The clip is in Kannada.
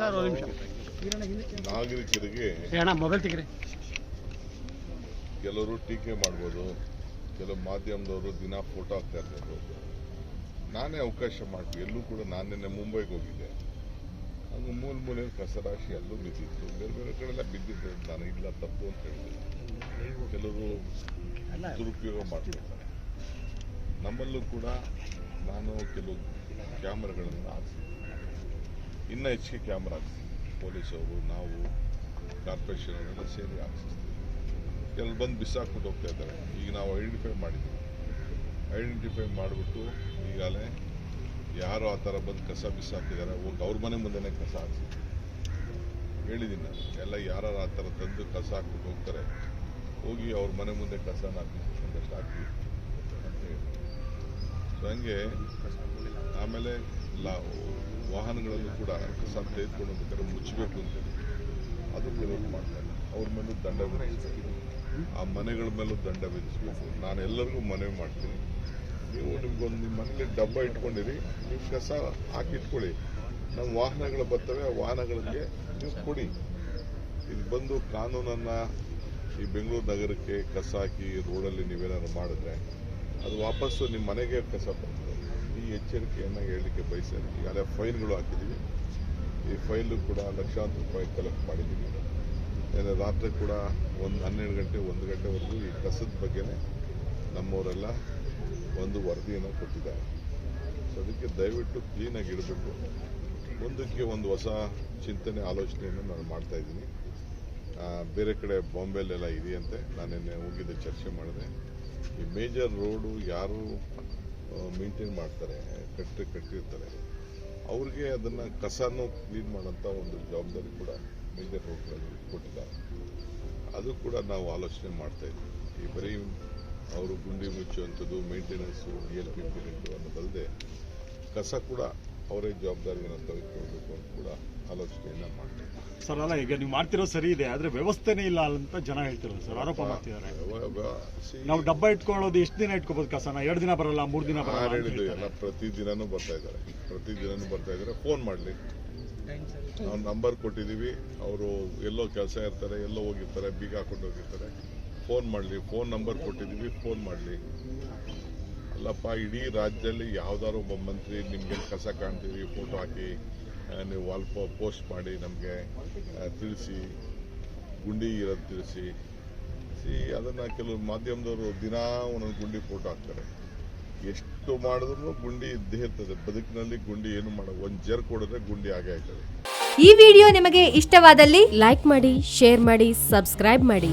ಸರ್ ಒಂದು ನಿಮಿಷ. ನಾಗರಿಕರಿಗೆ ಅಣ್ಣ ಮೊಬೈಲ್ ತೆಗಿರಿ ಕೆಲವರು ಟೀಕೆ ಮಾಡ್ಬೋದು ಕೆಲವು ಮಾಧ್ಯಮದವರು ದಿನ ಫೋಟೋ ಹಾಕ್ತಾ ಇರ್ಬೋದು. ನಾನೇ ಅವಕಾಶ ಮಾಡ್ತೀನಿ ಎಲ್ಲೂ ಕೂಡ ನಾನೇನೆ ಮುಂಬೈಗೆ ಹೋಗಿದ್ದೆ. ಹಂಗೆ ಮೂಲ ಮೂಲೆ ಕಸ ರಾಶಿ ಎಲ್ಲೂ ಬಿದ್ದಿತ್ತು. ಬೇರೆ ಬೇರೆ ಕಡೆಲ್ಲ ಬಿದ್ದಿದ್ದು ನಾನು ಇಲ್ಲ ತಪ್ಪು ಅಂತ ಹೇಳಿದೆ. ಕೆಲವರು ದುರುಪಯೋಗ ಮಾಡ್ತಿರ್ತಾರೆ ನಮ್ಮಲ್ಲೂ ಕೂಡ ನಾನು ಕೆಲವು ಕ್ಯಾಮ್ರಾಗಳನ್ನು ಹಾಕ್ಸಿದ್ದೆ. ಇನ್ನೂ ಹೆಚ್ಚಿಗೆ ಕ್ಯಾಮ್ರಾ ಹಾಕ್ತೀವಿ ಪೊಲೀಸವರು ನಾವು ಕಾರ್ಪೊರೇಷನ್ ಅವರೆಲ್ಲ ಸೇರಿ ಹಾಕ್ಸಿಸ್ತೀವಿ ಕೆಲವು ಬಂದು ಬಿಸಾಕ್ಬಿಟ್ಟು ಹೋಗ್ತಾ ಇದ್ದಾರೆ. ಈಗ ನಾವು ಐಡೆಂಟಿಫೈ ಮಾಡಿದ್ದೀವಿ. ಐಡೆಂಟಿಫೈ ಮಾಡಿಬಿಟ್ಟು ಈಗಾಗಲೇ ಯಾರು ಆ ಥರ ಬಂದು ಕಸ ಬಿಸಾಕಿದ್ದಾರೆ. ಹೋಗಿ ಅವ್ರ ಮನೆ ಮುಂದೆನೇ ಕಸ ಹಾಕ್ಸಿದ್ವಿ ಹೇಳಿದ್ದೀನಿ ನಾನು. ಎಲ್ಲ ಯಾರು ಆ ಥರ ತಂದು ಕಸ ಹಾಕ್ಬಿಟ್ಟು ಹೋಗ್ತಾರೆ, ಹೋಗಿ ಅವ್ರ ಮನೆ ಮುಂದೆ ಕಸನ ಹಾಕಿ ಒಂದಷ್ಟು ಹಾಕಿ ಹಂಗೆ ಆಮೇಲೆ ಲಾ ವಾಹನಗಳಲ್ಲೂ ಕೂಡ ಕಸ ತೆಗೆದುಕೊಂಡು ಹೋಗ್ಬೇಕಾದ್ರೆ ಮುಚ್ಚಬೇಕು ಅಂತ ಅದು ಕೆಲವರು ಮಾಡ್ತಾರೆ ಅವ್ರ ಮೇಲೂ ದಂಡ ವಿಧಿಸಬೇಕು. ಆ ಮನೆಗಳ ಮೇಲೂ ದಂಡ ವಿಧಿಸಬೇಕು. ನಾನು ಎಲ್ಲರಿಗೂ ಮನವಿ ಮಾಡ್ತೀನಿ. ನೀವು ನಿಮ್ಗೊಂದು ನಿಮ್ಮ ಮನೇಲಿ ಡಬ್ಬ ಇಟ್ಕೊಂಡಿರಿ, ನೀವು ಕಸ ಹಾಕಿಟ್ಕೊಳ್ಳಿ. ನಮ್ಮ ವಾಹನಗಳು ಬರ್ತವೆ, ಆ ವಾಹನಗಳಿಗೆ ನೀವು ಕೊಡಿ. ಇದು ಬಂದು ಕಾನೂನನ್ನು ಈ ಬೆಂಗಳೂರು ನಗರಕ್ಕೆ ಕಸ ಹಾಕಿ ರೋಡಲ್ಲಿ ನೀವೇನಾದ್ರು ಮಾಡಿದ್ರೆ ಅದು ವಾಪಸ್ಸು ನಿಮ್ಮ ಮನೆಗೆ ಕಸ ಬರ್ತದೆ ಈ ಎಚ್ಚರಿಕೆಯನ್ನು ಹೇಳಲಿಕ್ಕೆ ಬಯಸಿದೆ ಈಗಾಗಲೇ ಫೈನ್ಗಳು ಹಾಕಿದ್ದೀವಿ. ಈ ಫೈಲು ಕೂಡ ಲಕ್ಷಾಂತರ ರೂಪಾಯಿ ಕಲೆಕ್ಟ್ ಮಾಡಿದ್ದೀವಿ. ರಾತ್ರಿ ಕೂಡ ಒಂದು ಹನ್ನೆರಡು ಗಂಟೆ, ಒಂದು ಗಂಟೆವರೆಗೂ ಈ ಕಸದ ಬಗ್ಗೆನೇ ನಮ್ಮವರೆಲ್ಲ ಒಂದು ವರದಿಯನ್ನು ಕೊಟ್ಟಿದ್ದಾರೆ. ಸೊ ಅದಕ್ಕೆ ದಯವಿಟ್ಟು ಕ್ಲೀನಾಗಿ ಇಡಬೇಕು ಮುಂದಕ್ಕೆ ಒಂದು ಹೊಸ ಚಿಂತನೆ, ಆಲೋಚನೆಯನ್ನು ನಾನು ಮಾಡ್ತಾ ಇದ್ದೀನಿ. ಬೇರೆ ಕಡೆ ಬಾಂಬೆಲೆಲ್ಲ ಇದೆಯಂತೆ. ನಾನು ನಿನ್ನೆ ಹೋಗಿದ್ದೆ, ಚರ್ಚೆ ಮಾಡಿದೆ. ಈ ಮೇಜರ್ ರೋಡು ಯಾರು ಮೇಂಟೈನ್ ಮಾಡ್ತಾರೆ, ಕಟ್ಟಿ ಕಟ್ಟಿರ್ತಾರೆ, ಅವ್ರಿಗೆ ಅದನ್ನು ಕಸನೂ ಕ್ಲೀನ್ ಮಾಡೋಂಥ ಒಂದು ಜವಾಬ್ದಾರಿ ಕೂಡ ಮೇಜರ್ ರೋಡ್ಗಳಲ್ಲಿ ಕೊಟ್ಟಿದ್ದಾರೆ. ಅದು ಕೂಡ ನಾವು ಆಲೋಚನೆ ಮಾಡ್ತಾ ಇದ್ದೀವಿ ಈ ಬರೀ ಅವರು ಗುಂಡಿ ಮುಚ್ಚುವಂಥದ್ದು ಮೇಂಟೆನೆನ್ಸು ಡಿ ಎಲ್ ಪಿ ಅನ್ನೋದಲ್ಲದೆ ಕಸ ಕೂಡ ಅವರೇ ಜವಾಬ್ದಾರಿಯನ್ನು ತೆಗೆದುಕೊಳ್ಬೇಕು ಅಂತ ಕೂಡ ಆಲೋಚನೆಯನ್ನ ಮಾಡ್ತಾರೆ ಸರ್ ಅಲ್ಲ ಈಗ ನೀವು ಮಾಡ್ತಿರೋ ಸರಿ ಇದೆ ಆದ್ರೆ ವ್ಯವಸ್ಥೆನೇ ಇಲ್ಲ ಅಂತ ಜನ ಹೇಳ್ತಿರೋದು ಸರ್. ಆರೋಪ ಮಾಡ್ತಿದ್ದಾರೆ. ನಾವು ಡಬ್ಬ ಇಟ್ಕೊಳ್ಳೋದು ಎಷ್ಟು ದಿನ ಇಟ್ಕೋಬೋದು ಕಸನ ಎರಡು ದಿನ ಬರಲ್ಲ ಮೂರು ದಿನ ಬರಲ್ಲ ಪ್ರತಿ ಹೇಳಿದ್ದು. ಎಲ್ಲ ಪ್ರತಿದಿನನೂ ಬರ್ತಾ ಇದ್ದಾರೆ. ಪ್ರತಿ ದಿನನೂ ಬರ್ತಾ ಇದ್ದಾರೆ. ಫೋನ್ ಮಾಡಲಿ. ನಾವು ನಂಬರ್ ಕೊಟ್ಟಿದ್ದೀವಿ. ಅವರು ಎಲ್ಲೋ ಕೆಲಸ ಇರ್ತಾರೆ ಎಲ್ಲೋ ಹೋಗಿರ್ತಾರೆ ಬೀಗ ಹಾಕೊಂಡು ಹೋಗಿರ್ತಾರೆ. ಫೋನ್ ಮಾಡಲಿ. ಫೋನ್ ನಂಬರ್ ಕೊಟ್ಟಿದ್ದೀವಿ. ಫೋನ್ ಮಾಡಲಿ. ಅಲ್ಲಪ್ಪ ಇಡೀ ರಾಜ್ಯದಲ್ಲಿ ಯಾವ್ದಾದ್ರು ಒಬ್ಬ ಮಂತ್ರಿ ನಿಮ್ಗೆ ಕಸ ಕಾಣ್ತೀವಿ ಫೋಟೋ ಹಾಕಿ ನೀವು ವಾಲ್ ಪೋಸ್ಟ್ ಮಾಡಿ ನಮಗೆ ತಿಳಿಸಿ, ಗುಂಡಿ ಇರೋದು ತಿಳಿಸಿ. ಸಿ, ಅದನ್ನು ಕೆಲವು ಮಾಧ್ಯಮದವರು ದಿನಾ ಒಂದೊಂದು ಗುಂಡಿ ಫೋಟೋ ಹಾಕ್ತಾರೆ. ಎಷ್ಟು ಮಾಡಿದ್ರು ಗುಂಡಿ ಇದ್ದೇ ಇರ್ತದೆ. ಬದುಕಿನಲ್ಲಿ ಗುಂಡಿ ಏನು ಮಾಡೋ, ಒಂದು ಜರ್ ಕೊಡಿದ್ರೆ ಗುಂಡಿ ಆಗೇ ಆಯ್ತದೆ ಈ ವಿಡಿಯೋ ನಿಮಗೆ ಇಷ್ಟವಾದಲ್ಲಿ ಲೈಕ್ ಮಾಡಿ, ಶೇರ್ ಮಾಡಿ, ಸಬ್ಸ್ಕ್ರೈಬ್ ಮಾಡಿ.